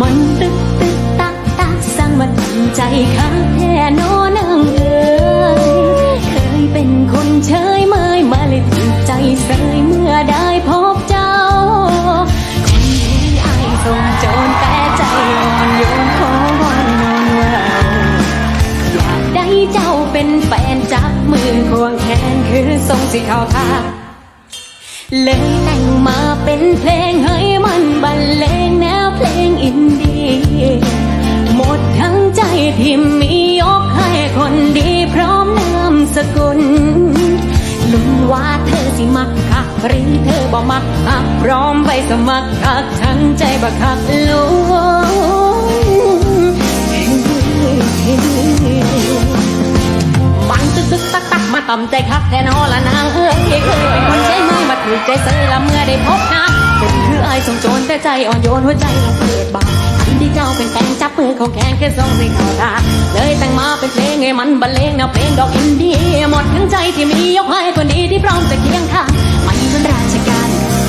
มันตึกตึกตักตักสร้างมันใจข้าแท้นอนางเอ๋ยเคยเป็นคนเฉยเมยมาเลยติดใจเสยเมื่อได้พบเจ้า คนที่อายส่งโจรแต่ใจอ่อนโยนขอวอนนอนว่าอยากได้เจ้าเป็นแฟนจับมือควงแขนคือทรงสิเข้าท่าเลยแต่งมา ใจที่มียกให้คนดีพร้อมนามสกุลลุ้นว่าเธอสิมักคักหรือเธอบ่มักคักพร้อมไปสมัครคักทั้งใจบักคักลุ้นมันตึกตึกตักตักมาต่ำใจคักแทนฮอละนางเอ้ยเคยเป็นคนใช้ไม้มาถูกใจเสยละเมื่อได้พบนางเป็นคืออายส่งโจรแต่ใจอ่อนโยนหัวใจเราเปิดบาน เขาแข่งแค่สองสี่เขาตาเลยแต่งมาเป็นเพลงให้มันบรรเลงแนวเพลงดอกอินดี้หมดทั้งใจที่มียกให้